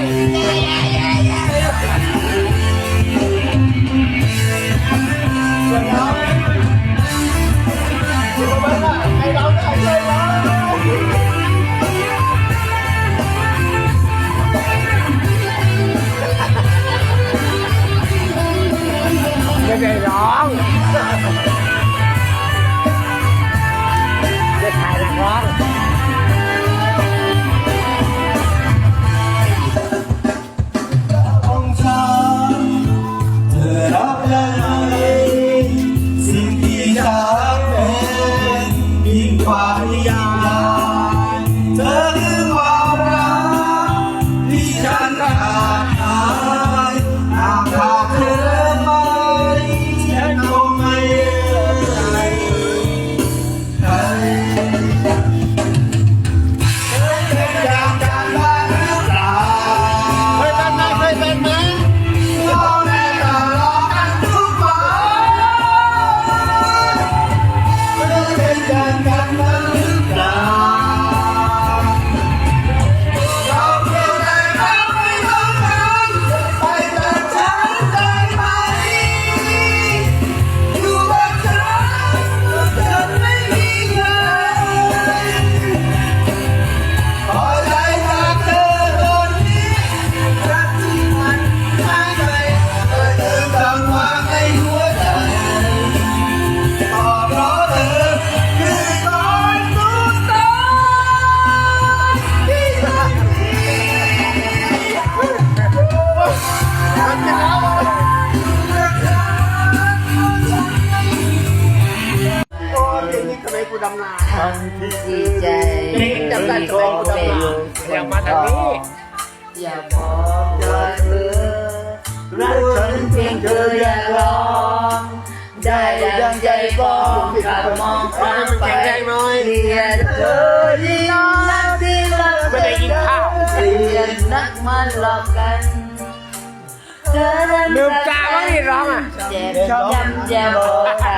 ไม่ได้ร้อ ว่านิยายเธอ บอกว่าเธอรักฉันเพียงเธออย่าลองได้ดังใจปองขับมองข้ามไปเรียนเธอที่รักที่รักไม่ได้กินข้าวเรียนนักมันหลอกกันเธอนั้นลืมตาบ้างนี่ร้องอะเจ็บช้ำจะบอกใคร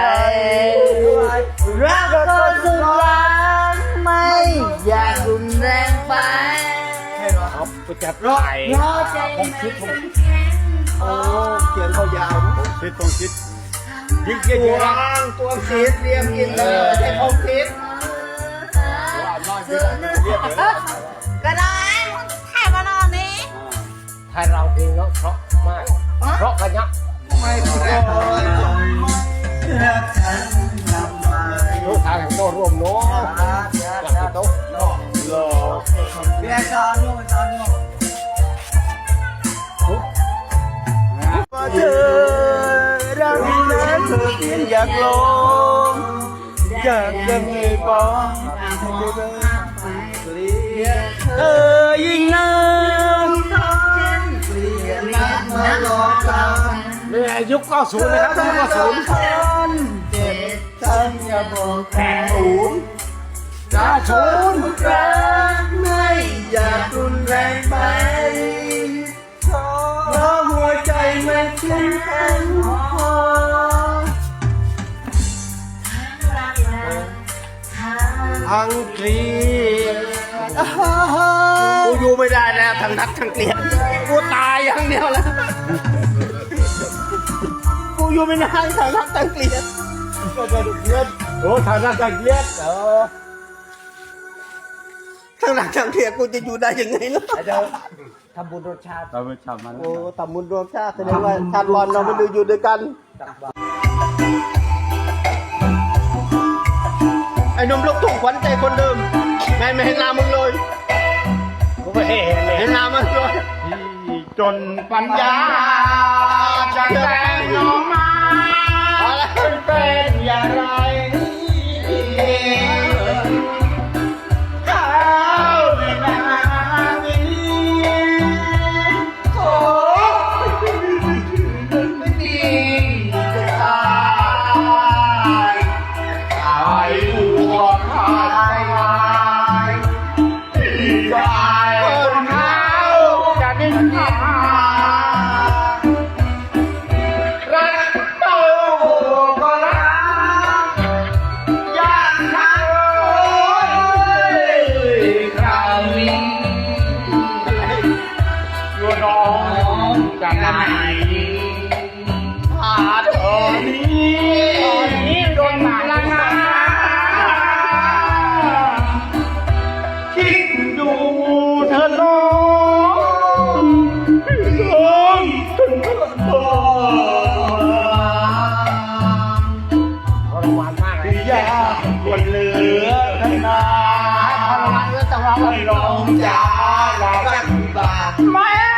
รักก็สุดหวังไม่อยากรุนแรงไป เอาไปจับไก่เพราะใจมันเป็นแข็งพอเขียนเขายาวนะคิดตรงคิดยิ่งเยอะเยตัวอะอ่างตัวคิดเรียมกินเลยใช้เขาคิดก็ได้ถ่ายมานอนนี้ไทยเราเพลงแล้วเพราะมากเพราะกันยักไม่พอรักฉันทำไมรู้ทางโตร่วมโน้หลักโต๊ะหลอกเบียร์จ อนนู่นจอนนู่นว่าเธอรักนั้นเธอเพียงอยากลงอยากจะมีปองเรียกเธอยิ่งนักเปลี่ยนนักมาหลอกกันเนี่ยุค90นะครับยุค90ฉันเจ็บฉันอย่าบอกแค่ ศูนย์จ้าศูนรักไม่อยากรุนแรงไปเพราะหัวใจมันเข้มแข็งพออังกฤษกูอยู่ไม่ได้แล้วทั้งนักทั้งเกลียดกูตายอย่างเดียวแล้วกูอยู่ไม่นานทางรักทางเกลียดก็จะดุเดือดโอ้ทางนักทั้งเกลียดเออ ทางรักทางเกลียดกูจะอยู่ได้ยังไงล่ะเดี๋ยวทำบุญรสชาติเราไปทำมันโอ้ต่ำมุนรวมชาติแสดงว่าชาติบอลเราไม่ดูอยู่ด้วยกันไอ้หนุ่มลูกทุ่งขวัญใจคนเดิมไงไม่เห็นหน้ามึงเลยกูไม่เห็นเลยเห็นหน้ามึงเลยจนปัญญาจะแบ่งออก จะไหนหาเธอนี้โดนหมาละนาคิดดูเธอน้องน้องถึงก็ทรมานมากเลยยากควรเหลือขนาดทรมานเรื่องตะวันลงจ้าลากันบาทแม่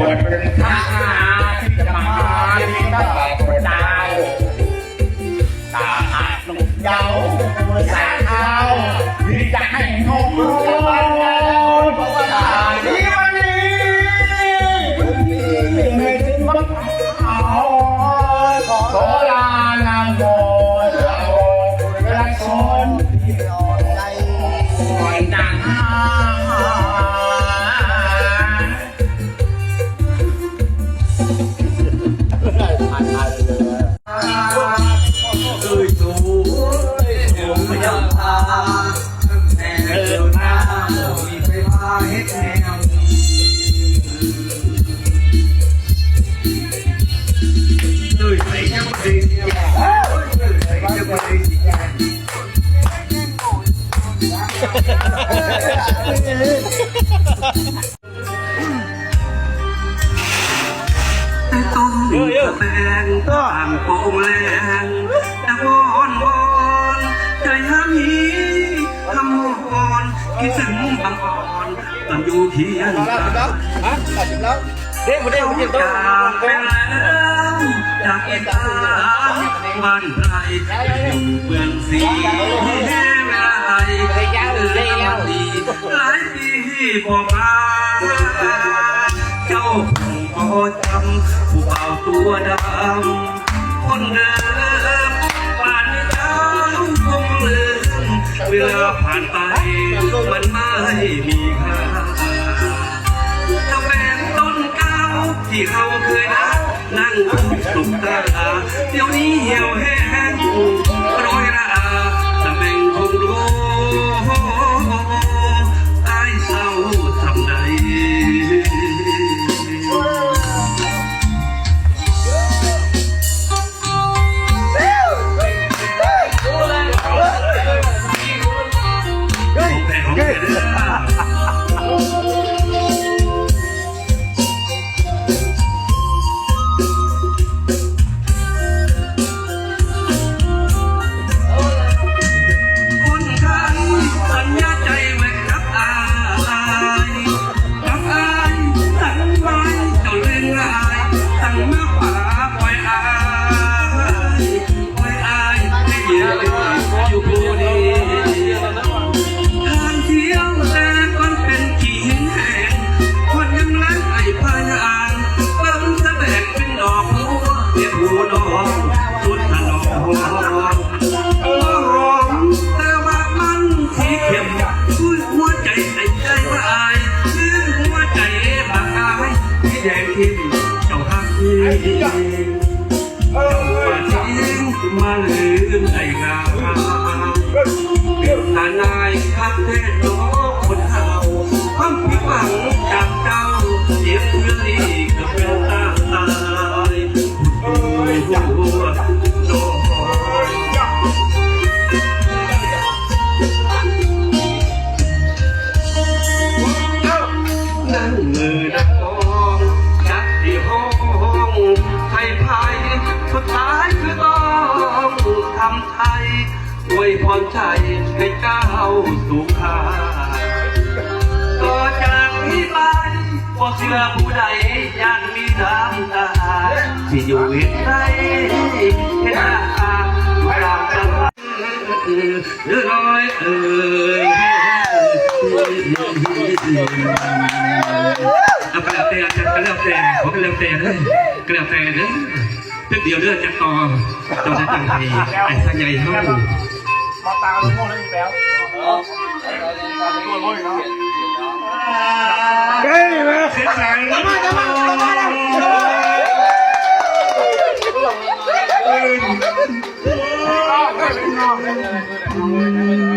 วรเป็นข้าที่จะมาที่ตลอดเจ้าตาอาดลูกเจ้าสาเอาที่จะให้นมลูกเพราะว่าตาที่มันดีไม่ถึงมันเอาขอลาลาโมลาโมลาชนที่อ่อใจอ่อนดัง ต้นแปงต่างโป่งแรงตะวอนวอนใจห้ามหีคำวอนคิดถึงบางอ่อนตอนอยู่เคียงแล้วกันฮะตัดจบแล้ว เด้งมาเด้งมาเด้งจากไปแล้วจากอีสานบ้านไร่อยู่เมืองศ หลายปีพอมาเจ้าคงพอจำผู้เบาตัวดำคนเดิมป่านนี้เจ้าคงลืมเวลาผ่านไปมันไม่มีค่าถ้าเป็นต้นเก้าที่เราเคยรักนั่งปลุกตาเดี๋ยวนี้เหี่ยวแห้ง มาลืมไอ้งามทานายคักแท้น้องคนเฮาความผิดหวังจากเจ้าเสียเพื่อนดีกับเป็นตาตายโอ้ย วใจให้เจ้าสุขาบอกนี้ไปเชื่อผู้ใดยานมีน้ำตาที่อยู่เห็นใจเห็นหน้าตามกันเดือดร้อยเอ่ยเอากระแล้วแต่จะกระแล้วแต่ขอกระแล้วแต่เด้อกระแล้วแต่เด้อเพื่อเดียวเด้อจะต่อต่อจะตั้งใจไอ้สัญญาเฮา มาตาลุงโม่แล้วอีกแล้วตัวโม่อีกแล้วเฮ้ยมาเสียใจมาจะมาจะมา